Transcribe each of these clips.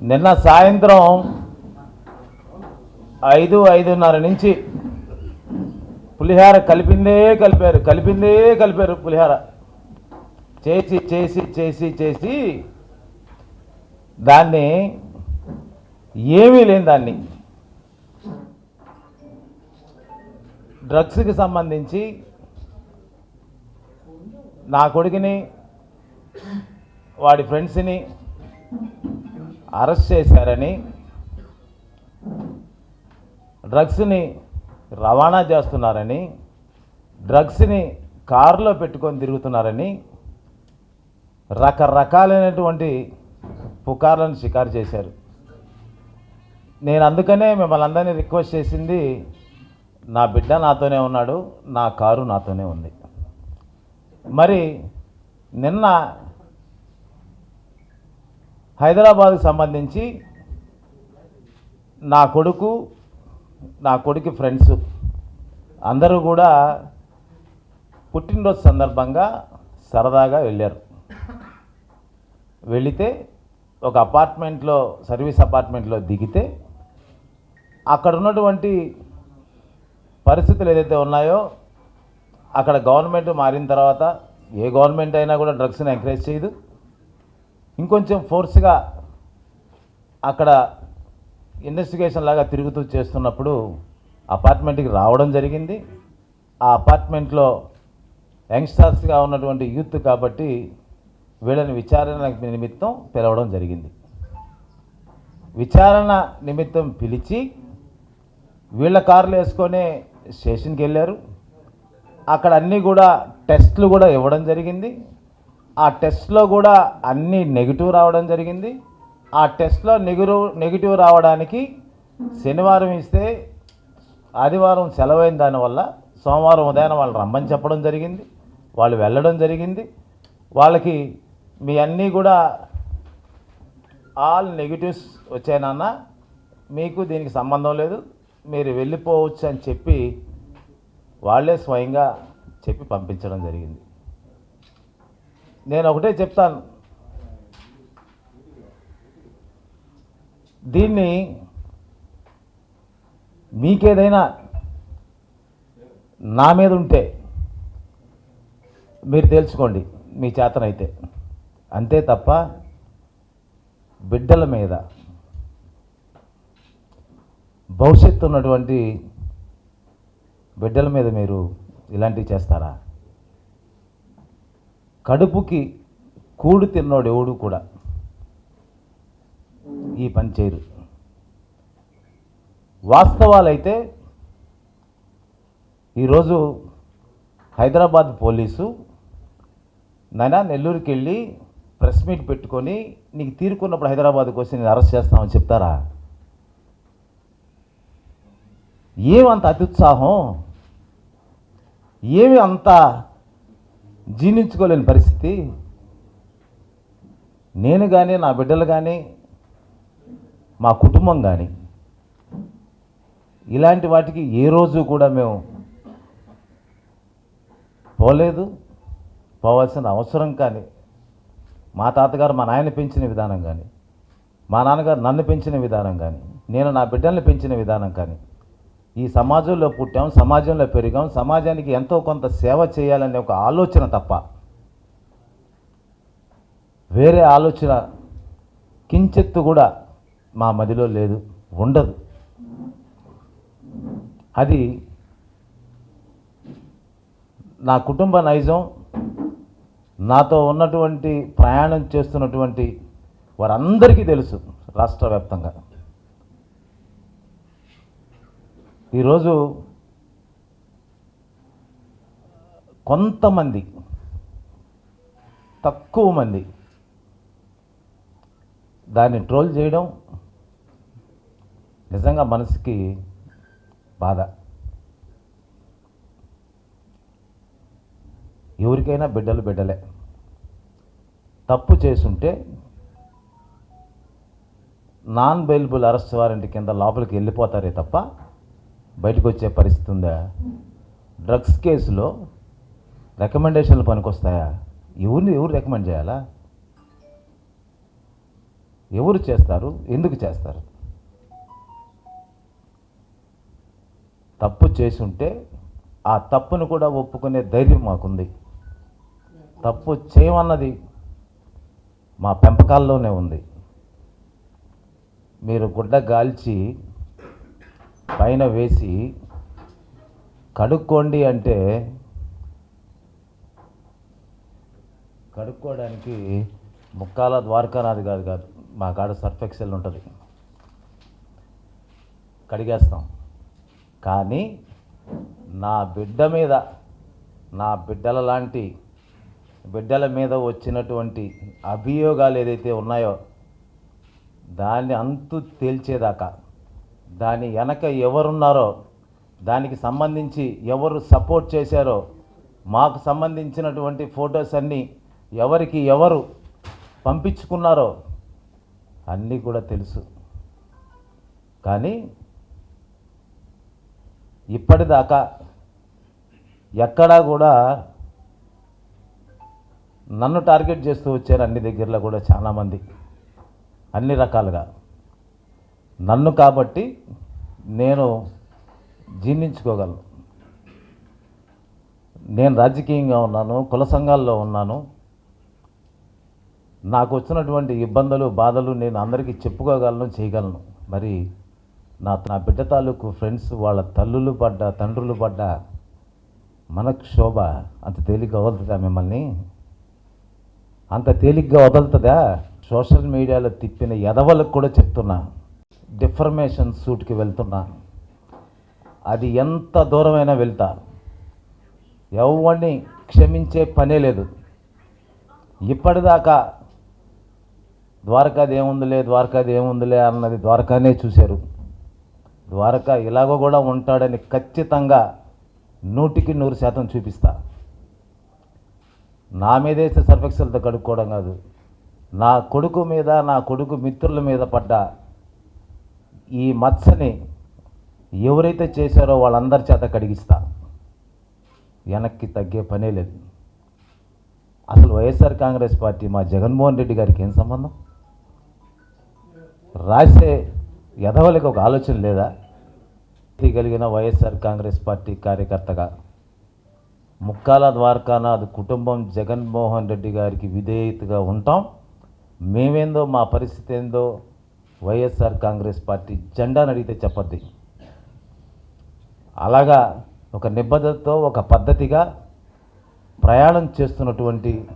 నిన్న సాయంత్రం ఐదు ఐదున్నర నుంచి పులిహార కలిపిందే కలిపారు కలిపిందే కలిపారు పులిహార. చేసి చేసి చేసి చేసి దాన్ని ఏమీ లేని దాన్ని డ్రగ్స్కి సంబంధించి నా కొడుకుని వాడి ఫ్రెండ్స్ని అరెస్ట్ చేశారని డ్రగ్స్ని రవాణా చేస్తున్నారని డ్రగ్స్ని కారులో పెట్టుకొని తిరుగుతున్నారని రకరకాలైనటువంటి పుకార్లను షికారు చేశారు. నేను అందుకనే మిమ్మల్ని అందరినీ రిక్వెస్ట్ చేసింది నా బిడ్డ నాతోనే ఉన్నాడు నా కారు నాతోనే ఉంది. మరి నిన్న హైదరాబాద్కి సంబంధించి నా కొడుకు నా కొడుకు ఫ్రెండ్స్ అందరూ కూడా పుట్టినరోజు సందర్భంగా సరదాగా వెళ్ళారు. వెళితే ఒక అపార్ట్మెంట్లో సర్వీస్ అపార్ట్మెంట్లో దిగితే అక్కడ ఉన్నటువంటి పరిస్థితులు ఏదైతే ఉన్నాయో అక్కడ గవర్నమెంట్ మారిన తర్వాత ఏ గవర్నమెంట్ అయినా కూడా డ్రగ్స్ని ఎంకరేజ్ చేయదు. ఇంకొంచెం ఫోర్స్గా అక్కడ ఇన్వెస్టిగేషన్ లాగా తిరుగుతూ చేస్తున్నప్పుడు అపార్ట్మెంట్కి రావడం జరిగింది. ఆ అపార్ట్మెంట్లో యంగ్స్టర్స్గా ఉన్నటువంటి యూత్ కాబట్టి వీళ్ళని విచారణ నిమిత్తం పిలవడం జరిగింది. విచారణ నిమిత్తం పిలిచి వీళ్ళ కార్లు వేసుకొని స్టేషన్కి వెళ్ళారు. అక్కడ అన్నీ కూడా టెస్ట్లు కూడా ఇవ్వడం జరిగింది. ఆ టెస్ట్లో కూడా అన్నీ నెగిటివ్ రావడం జరిగింది. ఆ టెస్ట్లో నెగిటివ్ నెగిటివ్ రావడానికి శనివారం ఇస్తే ఆదివారం సెలవైన దానివల్ల సోమవారం ఉదయం వాళ్ళు రమ్మని చెప్పడం జరిగింది. వాళ్ళు వెళ్ళడం జరిగింది. వాళ్ళకి మీ అన్నీ కూడా ఆల్ నెగిటివ్స్ వచ్చాయనన్న మీకు దీనికి సంబంధం లేదు. మీరు వెళ్ళిపోవచ్చు అని చెప్పి వాళ్ళే స్వయంగా చెప్పి పంపించడం జరిగింది. నేను ఒకటే చెప్తాను. దీన్ని మీకేదైనా నా మీద ఉంటే మీరు తెలుసుకోండి మీ చేతనైతే. అంతే తప్ప బిడ్డల మీద భవిష్యత్తు ఉన్నటువంటి బిడ్డల మీద మీరు ఇలాంటివి చేస్తారా? కడుపుకి కూడు తిన్నోడు ఎవడు కూడా ఈ పని చేయరు వాస్తవాలైతే ఈరోజు హైదరాబాద్ పోలీసు నాయన నెల్లూరుకి వెళ్ళి ప్రెస్ మీట్ పెట్టుకొని నీకు తీరుకున్నప్పుడు హైదరాబాద్కి వచ్చి నేను అరెస్ట్ చేస్తామని చెప్తారా? ఏమంత అత్యుత్సాహం? ఏమి అంత జీర్ణించుకోలేని పరిస్థితి. నేను కానీ నా బిడ్డలు కానీ మా కుటుంబం కానీ ఇలాంటి వాటికి ఏ రోజు కూడా మేము పోలేదు. పోవాల్సిన అవసరం కానీ మా తాతగారు మా నాయన పెంచిన విధానం కానీ మా నాన్నగారు నన్ను పెంచిన విధానం కానీ నేను నా బిడ్డల్ని పెంచిన విధానం కానీ ఈ సమాజంలో పుట్టాం సమాజంలో పెరిగాం సమాజానికి ఎంతో కొంత సేవ చేయాలనే ఒక ఆలోచన తప్ప వేరే ఆలోచన కించెత్తు కూడా మా మదిలో లేదు ఉండదు. అది నా కుటుంబ నైజం నాతో ఉన్నటువంటి ప్రయాణం చేస్తున్నటువంటి వారందరికీ తెలుసు రాష్ట్ర వ్యాప్తంగా ఈరోజు కొంతమంది తక్కువ మంది దాన్ని ట్రోల్ చేయడం నిజంగా మనసుకి బాధ. ఎవరికైనా బిడ్డలు బిడ్డలే. తప్పు చేసుంటే నాన్ బెయిలబుల్ అరెస్ట్ వారెంట్ కింద లోపలికి వెళ్ళిపోతారే తప్ప బయటకు వచ్చే పరిస్థితి ఉందా? డ్రగ్స్ కేసులో రికమెండేషన్లు పనికొస్తాయా? ఎవరిని ఎవరు రికమెండ్ చేయాలా? ఎవరు చేస్తారు? ఎందుకు చేస్తారు? తప్పు చేసుంటే ఆ తప్పును కూడా ఒప్పుకునే ధైర్యం మాకుంది. తప్పు చేయమన్నది మా పెంపకాల్లోనే ఉంది. మీరు గుడ్డ గాల్చి పైన వేసి కడుక్కోండి అంటే కడుక్కోవడానికి ముక్కాల ద్వారకానాది కాదు కాదు మా కాడ సర్ఫ్ ఎక్సెల్ ఉంటుంది. కడిగేస్తాం. కానీ నా బిడ్డ మీద నా బిడ్డల లాంటి బిడ్డల మీద వచ్చినటువంటి అభియోగాలు ఏదైతే ఉన్నాయో దాన్ని అంతు తేల్చేదాకా దాని వెనక ఎవరున్నారో దానికి సంబంధించి ఎవరు సపోర్ట్ చేశారో మాకు సంబంధించినటువంటి ఫొటోస్ అన్నీ ఎవరికి ఎవరు పంపించుకున్నారో అన్నీ కూడా తెలుసు. కానీ ఇప్పటిదాకా ఎక్కడా కూడా నన్ను టార్గెట్ చేస్తూ వచ్చారు అన్ని దగ్గరలో కూడా చాలామంది. అన్ని రకాలుగా. నన్ను కాబట్టి నేను జీర్ణించుకోగలను. నేను రాజకీయంగా ఉన్నాను కుల సంఘాల్లో ఉన్నాను. నాకు వచ్చినటువంటి ఇబ్బందులు బాధలు నేను అందరికీ చెప్పుకోగలను చేయగలను. మరి నా నా బిడ్డ తాలూకు ఫ్రెండ్స్ వాళ్ళ తల్లులు పడ్డ తండ్రులు పడ్డ మనకు శోభ అంత తేలిగ్గా వదులుతుందా మిమ్మల్ని? అంత తేలిగ్గా వదులుతుందా? సోషల్ మీడియాలో తిప్పిన ఎదవలకు కూడా చెప్తున్నా. డిఫర్మేషన్ సూట్కి వెళ్తున్నాను అది ఎంత దూరమైనా వెళ్తా. ఎవరిని క్షమించే పనే లేదు. ఇప్పటిదాకా ద్వారకాది ఏముందిలే ద్వారకాది ఏముందిలే అన్నది ద్వారకానే చూశారు. ద్వారకా ఇలాగో కూడా ఉంటాడని ఖచ్చితంగా నూటికి నూరు శాతం చూపిస్తా. నా మీదేస్తే సర్ఫెక్సల్తో కడుక్కోవడం కాదు. నా కొడుకు మీద నా కొడుకు మిత్రుల మీద పడ్డ ఈ మత్సని ఎవరైతే చేశారో వాళ్ళందరి చేత కడిగిస్తా. వెనక్కి తగ్గే పనే లేదు. అసలు వైఎస్ఆర్ కాంగ్రెస్ పార్టీ మా జగన్మోహన్ రెడ్డి గారికి ఏం సంబంధం? రాసే ఎదవలకి ఒక ఆలోచన లేదా? కలిగిన వైఎస్ఆర్ కాంగ్రెస్ పార్టీ కార్యకర్తగా ముక్కాల ద్వారకానాథ్ కుటుంబం జగన్మోహన్ రెడ్డి గారికి విధేయతగా ఉంటాం. మేమేందో మా పరిస్థితి ఏందో వైఎస్ఆర్ కాంగ్రెస్ పార్టీ జెండాను అడిగితే చెప్పద్ది. అలాగా ఒక నిబద్ధతతో ఒక పద్ధతిగా ప్రయాణం చేస్తున్నటువంటి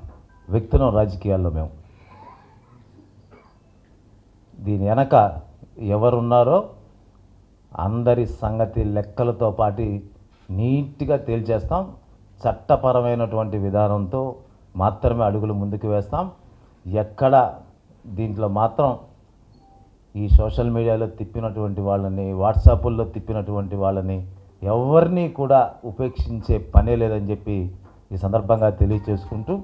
వ్యక్తులం రాజకీయాల్లో మేము. దీని వెనక ఎవరున్నారో అందరి సంగతి లెక్కలతో పాటు నీట్గా తేల్చేస్తాం. చట్టపరమైనటువంటి విధానంతో మాత్రమే అడుగులు ముందుకు వేస్తాం. ఎక్కడ దీంట్లో మాత్రం ఈ సోషల్ మీడియాలో తిప్పినటువంటి వాళ్ళని వాట్సాపుల్లో తిప్పినటువంటి వాళ్ళని ఎవరిని కూడా ఉపేక్షించే పనే లేదని చెప్పి ఈ సందర్భంగా తెలియచేసుకుంటూ